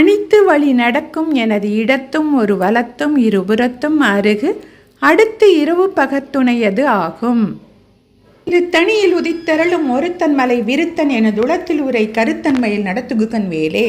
தனித்து வழி நடக்கும் எனது இடத்தும் ஒரு வலத்தும் இருபுறத்தும் அருகு அடுத்து இரவு பகத்துணையது ஆகும். இரு தனியில் உதித்தரளும் ஒருத்தன் மலை விருத்தன் என துளத்தில் உரை கருத்தன்மையில் நடத்துகுகன் வேலே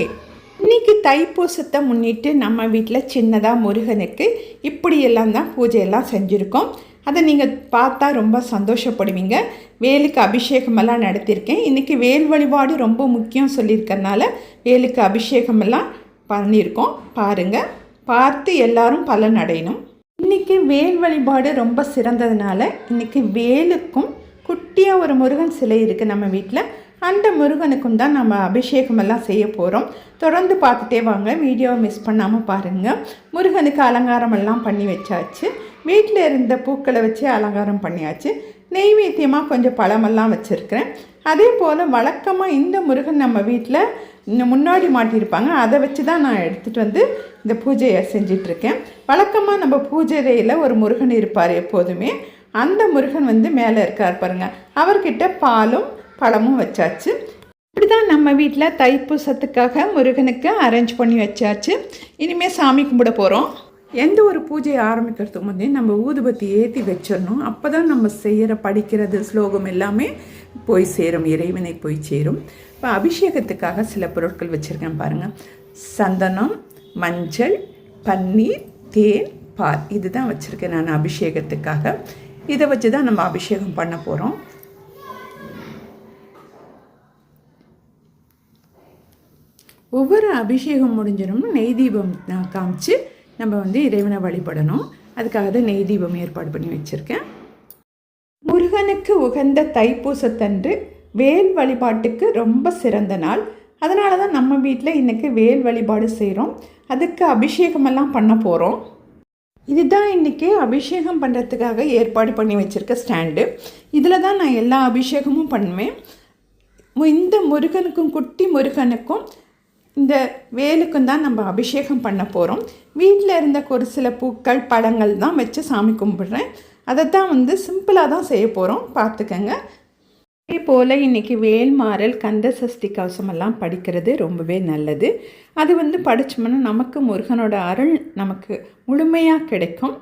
இன்னைக்கு தைப்பூசத்தை முன்னிட்டு நம்ம வீட்டில் சின்னதாக முருகனுக்கு இப்படியெல்லாம் தான் பூஜையெல்லாம் செஞ்சுருக்கோம். அதை நீங்கள் பார்த்தா ரொம்ப சந்தோஷப்படுவீங்க. வேலுக்கு அபிஷேகமெல்லாம் நடத்தியிருக்கேன் இன்றைக்கி வேல் வழிபாடு ரொம்ப முக்கியம் சொல்லியிருக்கறனால வேலுக்கு அபிஷேகமெல்லாம் பண்ணியிருக்கோம். பாருங்கள் பார்த்து எல்லாரும் பலன் அடையணும். இன்றைக்கி வேல் வழிபாடு ரொம்ப சிறந்ததுனால இன்றைக்கி வேலுக்கும் குட்டியாக ஒரு முருகன் சிலை இருக்குது நம்ம வீட்டில் அந்த முருகனுக்கும் தான் நம்ம அபிஷேகமெல்லாம் செய்ய போகிறோம் தொடர்ந்து பார்த்துட்டே வாங்க. வீடியோவை மிஸ் பண்ணாமல் பாருங்கள் முருகனுக்கு அலங்காரமெல்லாம் பண்ணி வச்சாச்சு. வீட்டில் இருந்த பூக்களை வச்சு அலங்காரம் பண்ணியாச்சு. நெய்வேத்தியமாக கொஞ்சம் பழமெல்லாம் வச்சுருக்கிறேன். அதே போல் வழக்கமாக இந்த முருகன் நம்ம வீட்டில் முன்னாடி மாட்டியிருப்பாங்க. அதை வச்சு தான் நான் எடுத்துகிட்டு வந்து இந்த பூஜையை செஞ்சிட்ருக்கேன். வழக்கமாக நம்ம பூஜை ஒரு முருகன் இருப்பார் எப்போதுமே. அந்த முருகன் வந்து மேலே இருக்கார் பாருங்கள் அவர்கிட்ட பாலும் பழமும் வச்சாச்சு. இப்படி தான் நம்ம வீட்டில் தைப்பூசத்துக்காக முருகனுக்கு அரேஞ்ச் பண்ணி வச்சாச்சு. இனிமேல் சாமி கும்பிட போகிறோம் எந்த ஒரு பூஜையை ஆரம்பிக்கிறதுக்கு முன்னே நம்ம ஊதுபத்தி ஏற்றி வச்சிடணும். அப்போ தான் நம்ம செய்கிற படிக்கிறது ஸ்லோகம் எல்லாமே போய் சேரும் இறைவனை போய் சேரும். இப்போ அபிஷேகத்துக்காக சில பொருட்கள் வச்சுருக்கேன் பாருங்கள் சந்தனம் மஞ்சள் பன்னீர் தேன் பால். இதுதான் வச்சுருக்கேன் நான் அபிஷேகத்துக்காக. இதை வச்சு தான் நம்ம அபிஷேகம் பண்ண போகிறோம் ஒவ்வொரு அபிஷேகம் முடிஞ்சிடும். நெய் தீபம் காமிச்சு நம்ம வந்து இறைவனை வழிபடணும். அதுக்காக தான் நெய் தீபம் ஏற்பாடு பண்ணி வச்சுருக்கேன். முருகனுக்கு உகந்த தைப்பூசத்தன்று வேல் வழிபாட்டுக்கு ரொம்ப சிறந்த நாள். அதனால தான் நம்ம வீட்டில் இன்றைக்கி வேல் வழிபாடு செய்கிறோம் அதுக்கு அபிஷேகமெல்லாம் பண்ண போகிறோம் இதுதான் இன்றைக்கி அபிஷேகம் பண்ணுறதுக்காக ஏற்பாடு பண்ணி வச்சுருக்க ஸ்டாண்டு. இதில் தான் நான் எல்லா அபிஷேகமும் பண்ணுவேன். மு- இந்த முருகனுக்கும் குட்டி முருகனுக்கும் இந்த வேலுக்கும் தான் நம்ம அபிஷேகம் பண்ண போகிறோம் வீட்டில் இருந்த ஒரு சில பூக்கள் பழங்கள் தான் வச்சு சாமி கும்பிட்றேன். அதை தான் வந்து சிம்பிளாக தான் செய்ய போகிறோம் பார்த்துக்கங்க. அதே போல் இன்றைக்கி வேல்மாறல் கந்த சஷ்டி கவசமெல்லாம் படிக்கிறது ரொம்பவே நல்லது. அது வந்து படித்தோம்னா நமக்கு முருகனோட அருள் நமக்கு முழுமையாக கிடைக்கும்.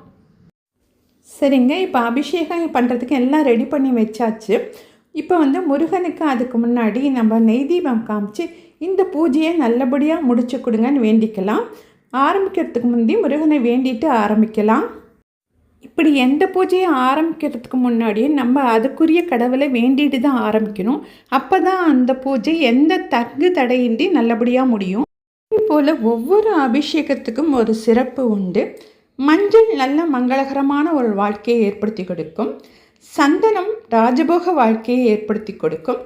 சரிங்க. இப்போ அபிஷேகம் பண்ணுறதுக்கு எல்லாம் ரெடி பண்ணி வச்சாச்சு. இப்போ வந்து முருகனுக்கு அதுக்கு முன்னாடி நம்ம நெய் தீபம் காமிச்சு இந்த பூஜையை நல்லபடியாக முடிச்சு கொடுங்கன்னு வேண்டிக்கலாம். ஆரம்பிக்கிறதுக்கு முந்தி முருகனை வேண்டிட்டு ஆரம்பிக்கலாம். இப்படி எந்த பூஜையை ஆரம்பிக்கிறதுக்கு முன்னாடியே நம்ம அதுக்குரிய கடவுளை வேண்டிட்டு தான் ஆரம்பிக்கணும். அப்போ தான் அந்த பூஜை எந்த தங்கு தடையின்றி நல்லபடியாக முடியும். போல் ஒவ்வொரு அபிஷேகத்துக்கும் ஒரு சிறப்பு உண்டு. மஞ்சள் நல்ல மங்களகரமான ஒரு வாழ்க்கையை ஏற்படுத்தி கொடுக்கும். சந்தனம் ராஜபோக வாழ்க்கையை ஏற்படுத்தி கொடுக்கும்.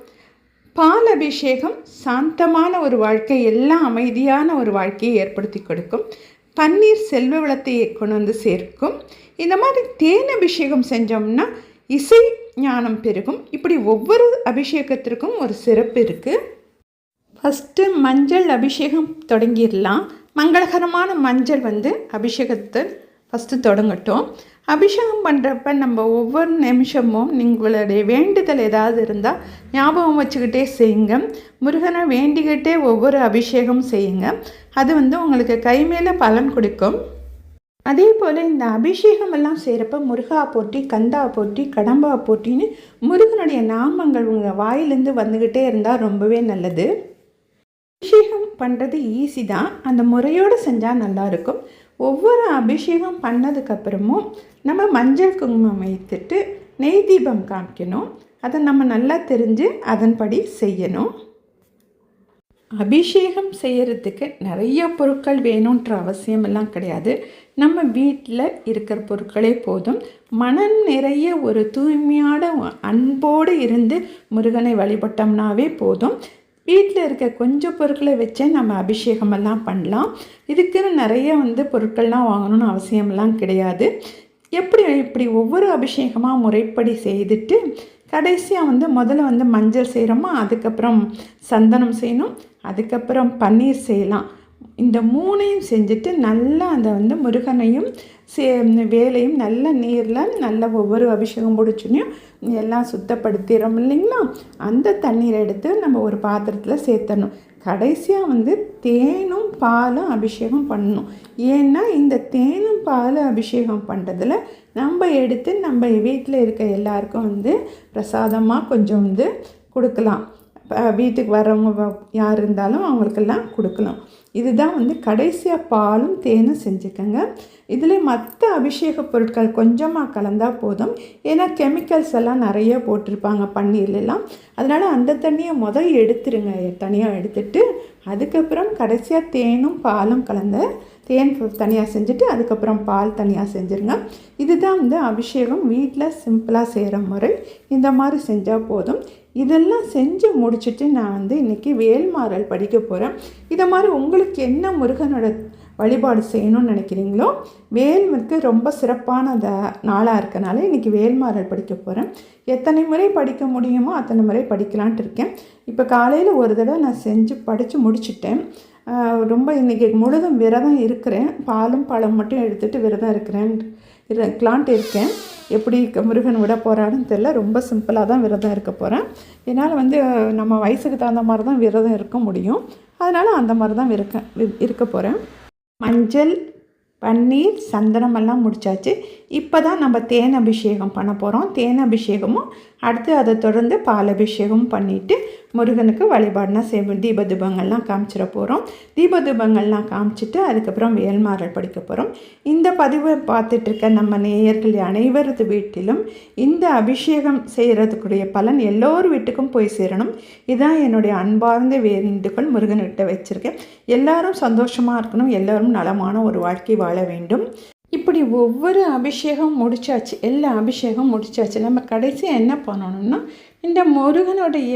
பால் அபிஷேகம் சாந்தமான ஒரு வாழ்க்கை எல்லாம் அமைதியான ஒரு வாழ்க்கையை ஏற்படுத்தி கொடுக்கும். பன்னீர் செல்வ வளத்தை கொண்டு வந்து சேர்க்கும். இந்த மாதிரி தேன் அபிஷேகம் செஞ்சோம்னா இசை ஞானம் பெருகும். இப்படி ஒவ்வொரு அபிஷேகத்திற்கும் ஒரு சிறப்பு இருக்குது ஃபஸ்ட்டு மஞ்சள் அபிஷேகம் தொடங்கிடலாம். மங்களகரமான மஞ்சள் வந்து அபிஷேகத்தை ஃபஸ்ட்டு தொடங்கட்டும். அபிஷேகம் பண்ணுறப்ப நம்ம ஒவ்வொரு நிமிஷமும் உங்களுடைய வேண்டுதல் ஏதாவது இருந்தால் ஞாபகம் வச்சுக்கிட்டே செய்யுங்க. முருகனை வேண்டிக்கிட்டே ஒவ்வொரு அபிஷேகம் செய்யுங்க. அது வந்து உங்களுக்கு கை மேலே பலன் கொடுக்கும். அதே போல் இந்த அபிஷேகம் எல்லாம் செய்கிறப்ப முருகா போட்டி கந்தா போட்டி கடம்பா போட்டின்னு முருகனுடைய நாமங்கள் உங்கள் வாயிலேருந்து வந்துக்கிட்டே இருந்தால் ரொம்பவே நல்லது. அபிஷேகம் பண்ணுறது ஈஸி தான். அந்த முறையோடு செஞ்சால் நல்லாயிருக்கும் ஒவ்வொரு அபிஷேகம் பண்ணதுக்கப்புறமும் நம்ம மஞ்சள் குங்குமம் வைத்துட்டு நெய் தீபம் காமிக்கணும். அதை நம்ம நல்லா தெரிஞ்சு அதன்படி செய்யணும். அபிஷேகம் செய்கிறதுக்கு நிறைய பொருட்கள் வேணுன்ற அவசியமெல்லாம் கிடையாது. நம்ம வீட்டில் இருக்கிற பொருட்களே போதும். மனம் நிறைய ஒரு தூய்மையான அன்போடு இருந்து முருகனை வழிபட்டோம்னாவே போதும். வீட்டில் இருக்க கொஞ்சம் பொருட்களை வச்சே நம்ம அபிஷேகமெல்லாம் பண்ணலாம். இதுக்குன்னு நிறைய வந்து பொருட்கள்லாம் வாங்கணும்னு அவசியமெல்லாம் கிடையாது. எப்படி இப்படி ஒவ்வொரு அபிஷேகமாக முறைப்படி செய்துட்டு கடைசியாக வந்து முதல்ல வந்து மஞ்சள் செய்கிறோமா அதுக்கப்புறம் சந்தனம் செய்யணும் அதுக்கப்புறம் பன்னீர் செய்யலாம். இந்த மூணையும் செஞ்சுட்டு நல்லா அந்த வந்து முருகனையும் சே வேலையும் நல்ல நீரில் நல்ல ஒவ்வொரு அபிஷேகம் முடிச்சுனையும் எல்லாம் சுத்தப்படுத்திடுறோம் இல்லைங்களா? அந்த தண்ணீரை எடுத்து நம்ம ஒரு பாத்திரத்தில் சேர்த்தணும் கடைசியாக வந்து தேனும் பாலும் அபிஷேகம் பண்ணணும். ஏன்னா இந்த தேனும் பாலும் அபிஷேகம் பண்ணுறதுல நம்ம எடுத்து நம்ம வீட்டில் இருக்க எல்லாருக்கும் வந்து பிரசாதமாக கொஞ்சம் வந்து கொடுக்கலாம். வீட்டுக்கு வரவங்க யார் இருந்தாலும் அவங்களுக்கெல்லாம் கொடுக்கலாம். இதுதான் வந்து கடைசியாக பாலும் தேனும் செஞ்சுக்கோங்க. இதில் மற்ற அபிஷேக பொருட்கள் கொஞ்சமாக கலந்தால் போதும். ஏன்னா கெமிக்கல்ஸ் எல்லாம் நிறைய போட்டிருப்பாங்க பன்னீர்லாம் அதனால் அந்த தண்ணியை முதல் எடுத்துருங்க. தனியாக எடுத்துட்டு அதுக்கப்புறம் கடைசியாக தேனும் பாலும் கலந்த தேன் தனியாக செஞ்சுட்டு அதுக்கப்புறம் பால் தனியாக செஞ்சுருங்க. இதுதான் வந்து அபிஷேகம். வீட்டில் சிம்பிளாக செய்கிற முறை. இந்த மாதிரி செஞ்சால் போதும். இதெல்லாம் செஞ்சு முடிச்சுட்டு நான் வந்து இன்றைக்கி வேல்மாறல் படிக்க போகிறேன் இதை மாதிரி உங்களுக்கு என்ன முருகனோட வழிபாடு செய்யணும்னு நினைக்கிறீங்களோ வேல்முக்கு ரொம்ப சிறப்பான த நாளாக இருக்கனால இன்றைக்கி வேல்மாறல் படிக்க போகிறேன் எத்தனை முறை படிக்க முடியுமோ அத்தனை முறை படிக்கலான்ட்டு இருக்கேன். இப்போ காலையில் ஒரு தடவை நான் செஞ்சு படித்து முடிச்சுட்டேன். ரொம்ப இன்றைக்கி முழுதும் விரதம் இருக்கிறேன். பாலும் பழம் மட்டும் எடுத்துகிட்டு விரதம் இருக்கிறேன் இருக்கலான்ட்டு இருக்கேன். எப்படி முருகன் விட போகிறான்னு தெரில ரொம்ப சிம்பிளாக தான் விரதம் இருக்க போகிறேன் என்னால் வந்து நம்ம வயசுக்கு தகுந்த மாதிரி தான் விரதம் இருக்க முடியும். அதனால் அந்த மாதிரி தான் இருக்க இருக்க போகிறேன் மஞ்சள் பன்னீர் சந்தனமெல்லாம் முடித்தாச்சு இப்போ தான் நம்ம தேன் அபிஷேகம் பண்ண போகிறோம் தேன் அபிஷேகமும் அடுத்து அதை தொடர்ந்து பால் அபிஷேகம் பண்ணிவிட்டு முருகனுக்கு வழிபாடுனா செய்வோம் தீப தீபங்கள்லாம் காமிச்சிட போகிறோம் தீப தீபங்கள்லாம் காமிச்சிட்டு அதுக்கப்புறம் வேல்மாறல் படிக்க போகிறோம் இந்த பதிவை பார்த்துட்ருக்க நம்ம நேயர்கள் அனைவரது வீட்டிலும் இந்த அபிஷேகம் செய்கிறதுக்குரிய பலன் எல்லோர் வீட்டுக்கும் போய் சேரணும். இதுதான் என்னுடைய அன்பார்ந்த வேண்டுகோள் முருகன்கிட்ட வச்சுருக்கேன். எல்லாரும் சந்தோஷமாக இருக்கணும். எல்லோரும் நலமான ஒரு வாழ்க்கை வாழ வேண்டும். இப்படி ஒவ்வொரு அபிஷேகம் முடிச்சாச்சு எல்லா அபிஷேகம் முடிச்சாச்சு நம்ம கடைசியாக என்ன பண்ணணும்னா இந்த முருகனுடைய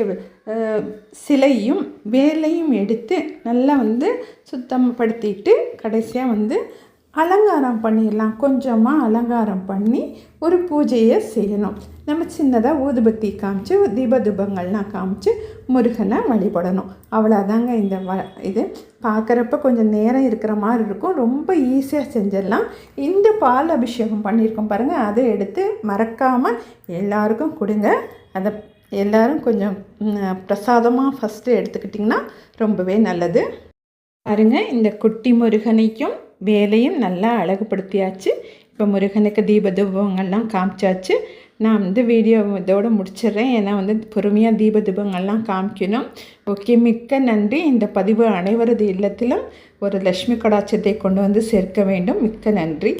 சிலையும் வேலையும் எடுத்து நல்லா வந்து சுத்தப்படுத்திட்டு கடைசியாக வந்து அலங்காரம் பண்ணிடலாம். கொஞ்சமாக அலங்காரம் பண்ணி ஒரு பூஜையை செய்யணும். நம்ம சின்னதாக ஊதுபத்தி காமிச்சு தீப தூபங்கள்லாம் காமிச்சு முருகனை வழிபடணும். அவ்வளோதாங்க இந்த வ இது. பார்க்குறப்ப கொஞ்சம் நேரம் இருக்கிற மாதிரி இருக்கும். ரொம்ப ஈஸியாக செஞ்சிடலாம். இந்த பால் அபிஷேகம் பண்ணியிருக்கோம் பாருங்கள் அதை எடுத்து மறக்காமல் எல்லாருக்கும் கொடுங்க. அதை எல்லோரும் கொஞ்சம் பிரசாதமாக ஃபஸ்ட்டு எடுத்துக்கிட்டிங்கன்னா ரொம்பவே நல்லது. பாருங்கள் இந்த குட்டி முருகனைக்கும் வேலையும் நல்லா அழகுபடுத்தியாச்சு. இப்போ முருகனுக்கு தீப தூபங்கள்லாம் காமிச்சாச்சு. நான் வந்து வீடியோ இதோடு முடிச்சிடுறேன். ஏன்னா வந்து பொறுமையாக தீப தூபங்கள்லாம் காமிக்கணும். ஓகே மிக்க நன்றி. இந்த பதிவு அனைவரது இல்லத்திலும் ஒரு லக்ஷ்மி கடாட்சத்தை கொண்டு வந்து சேர்க்க வேண்டும். மிக்க நன்றி.